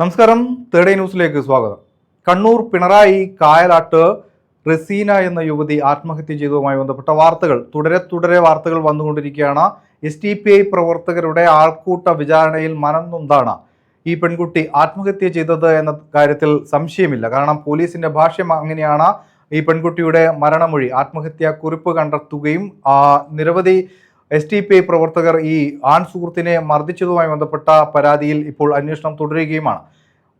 നമസ്കാരം. തേർഡ് ന്യൂസിലേക്ക് സ്വാഗതം. കണ്ണൂർ പിണറായി കായലാട്ട് റസീന എന്ന യുവതി ആത്മഹത്യ ചെയ്തതുമായി ബന്ധപ്പെട്ട വാർത്തകൾ. തുടരെ തുടരെ വാർത്തകൾ വന്നുകൊണ്ടിരിക്കുകയാണ്. എസ് ടി പി ഐ പ്രവർത്തകരുടെ ആൾക്കൂട്ട വിചാരണയിൽ മനംനൊന്താണ്. ഈ പെൺകുട്ടി ആത്മഹത്യ ചെയ്തത് എന്ന കാര്യത്തിൽ സംശയമില്ല. കാരണം പോലീസിന്റെ ഭാഷ്യം അങ്ങനെയാണ്. ഈ പെൺകുട്ടിയുടെ മരണമൊഴി ആത്മഹത്യാ കുറിപ്പ് കണ്ടെത്തുകയും നിരവധി എസ് ടി പി ഐ പ്രവർത്തകർ ഈ ആൺ സുഹൃത്തിനെ മർദ്ദിച്ചതുമായി ബന്ധപ്പെട്ട പരാതിയിൽ ഇപ്പോൾ അന്വേഷണം തുടരുകയുമാണ്.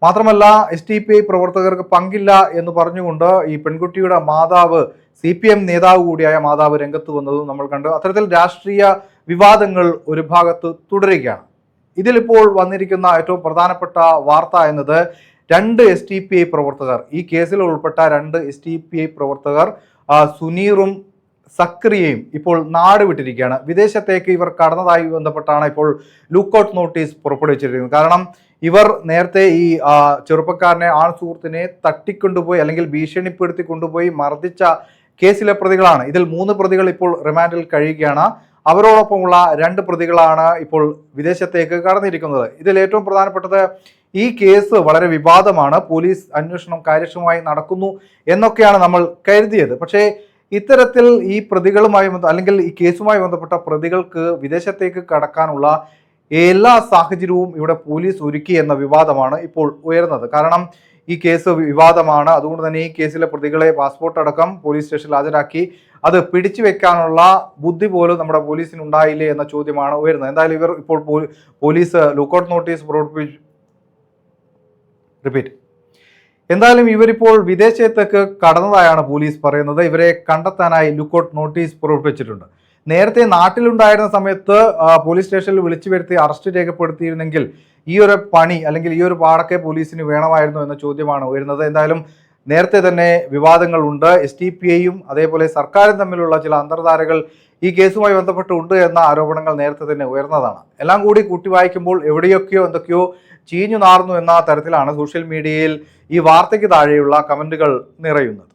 മാത്രമല്ല എസ് ടി പി ഐ പ്രവർത്തകർക്ക് പങ്കില്ല എന്ന് പറഞ്ഞുകൊണ്ട് ഈ പെൺകുട്ടിയുടെ മാതാവ് സി പി എം നേതാവ് കൂടിയായ മാതാവ് രംഗത്ത് വന്നതും നമ്മൾ കണ്ടു. അത്തരത്തിൽ രാഷ്ട്രീയ വിവാദങ്ങൾ ഒരു ഭാഗത്ത് തുടരുകയാണ്. ഇതിലിപ്പോൾ വന്നിരിക്കുന്ന ഏറ്റവും പ്രധാനപ്പെട്ട വാർത്ത എന്നത് രണ്ട് എസ് ടി പി ഐ പ്രവർത്തകർ ഈ കേസിൽ ഉൾപ്പെട്ട രണ്ട് എസ് ടി പി ഐ പ്രവർത്തകർ സുനീറും സക്രിയയും ഇപ്പോൾ നാട് വിട്ടിരിക്കുകയാണ് വിദേശത്തേക്ക് ഇവർ കടന്നതായി ബന്ധപ്പെട്ടാണ് ഇപ്പോൾ ലുക്കൌട്ട് നോട്ടീസ് പുറപ്പെടുവിച്ചിരിക്കുന്നത്. കാരണം ഇവർ നേരത്തെ ഈ ചെറുപ്പക്കാരനെ ആൺ സുഹൃത്തിനെ തട്ടിക്കൊണ്ടുപോയി അല്ലെങ്കിൽ ഭീഷണിപ്പെടുത്തി കൊണ്ടുപോയി മർദ്ദിച്ച കേസിലെ പ്രതികളാണ്. ഇതിൽ മൂന്ന് പ്രതികൾ ഇപ്പോൾ റിമാൻഡിൽ കഴിയുകയാണ്. അവരോടൊപ്പമുള്ള രണ്ട് പ്രതികളാണ് ഇപ്പോൾ വിദേശത്തേക്ക് കടന്നിരിക്കുന്നത്. ഇതിൽ ഏറ്റവും പ്രധാനപ്പെട്ടത് ഈ കേസ് വളരെ വിവാദമാണ്. പോലീസ് അന്വേഷണം കാര്യക്ഷമമായി നടക്കുന്നു എന്നൊക്കെയാണ് നമ്മൾ കരുതിയത്. പക്ഷേ ഇത്തരത്തിൽ ഈ പ്രതികളുമായി അല്ലെങ്കിൽ ഈ കേസുമായി ബന്ധപ്പെട്ട പ്രതികൾക്ക് വിദേശത്തേക്ക് കടക്കാനുള്ള എല്ലാ സാഹചര്യവും ഇവിടെ പോലീസ് ഒരുക്കി എന്ന വിവാദമാണ് ഇപ്പോൾ ഉയർന്നത്. കാരണം ഈ കേസ് വിവാദമാണ്. അതുകൊണ്ട് തന്നെ ഈ കേസിലെ പ്രതികളെ പാസ്പോർട്ട് അടക്കം പോലീസ് സ്റ്റേഷനിൽ ഹാജരാക്കി അത് പിടിച്ചു വെക്കാനുള്ള ബുദ്ധി പോലും നമ്മുടെ പോലീസിന് ഉണ്ടായില്ലേ എന്ന ചോദ്യമാണ് ഉയരുന്നത്. എന്തായാലും ഇവർ ഇപ്പോൾ പോലീസ് ലുക്കൌട്ട് നോട്ടീസ് പുറപ്പെടുവിച്ചു റിപ്പീറ്റ്. എന്തായാലും ഇവരിപ്പോൾ വിദേശത്തേക്ക് കടന്നതായാണ് പോലീസ് പറയുന്നത്. ഇവരെ കണ്ടെത്താനായി ലുക്കൌട്ട് നോട്ടീസ് പുറപ്പെടുവിച്ചിട്ടുണ്ട്. നേരത്തെ നാട്ടിലുണ്ടായിരുന്ന സമയത്ത് പോലീസ് സ്റ്റേഷനിൽ വിളിച്ചു വരുത്തി അറസ്റ്റ് രേഖപ്പെടുത്തിയിരുന്നെങ്കിൽ ഈ ഒരു പണി അല്ലെങ്കിൽ ഈ ഒരു പാടൊക്കെ പോലീസിന് വേണമായിരുന്നു എന്ന ചോദ്യമാണ് ഉയരുന്നത്. എന്തായാലും നേരത്തെ തന്നെ വിവാദങ്ങളുണ്ട് എസ് ടി പി ഐയും അതേപോലെ സർക്കാരും തമ്മിലുള്ള ചില അന്തർധാരകൾ ഈ കേസുമായി ബന്ധപ്പെട്ടുണ്ട് എന്ന ആരോപണങ്ങൾ നേരത്തെ തന്നെ ഉയർന്നതാണ്. എല്ലാം കൂടി കൂട്ടി വായിക്കുമ്പോൾ എവിടെയൊക്കെയോ എന്തൊക്കെയോ ചീഞ്ഞു നാർന്നു എന്ന തരത്തിലാണ് സോഷ്യൽ മീഡിയയിൽ ഈ വാർത്തയ്ക്ക് താഴെയുള്ള കമന്റുകൾ നിറയുന്നത്.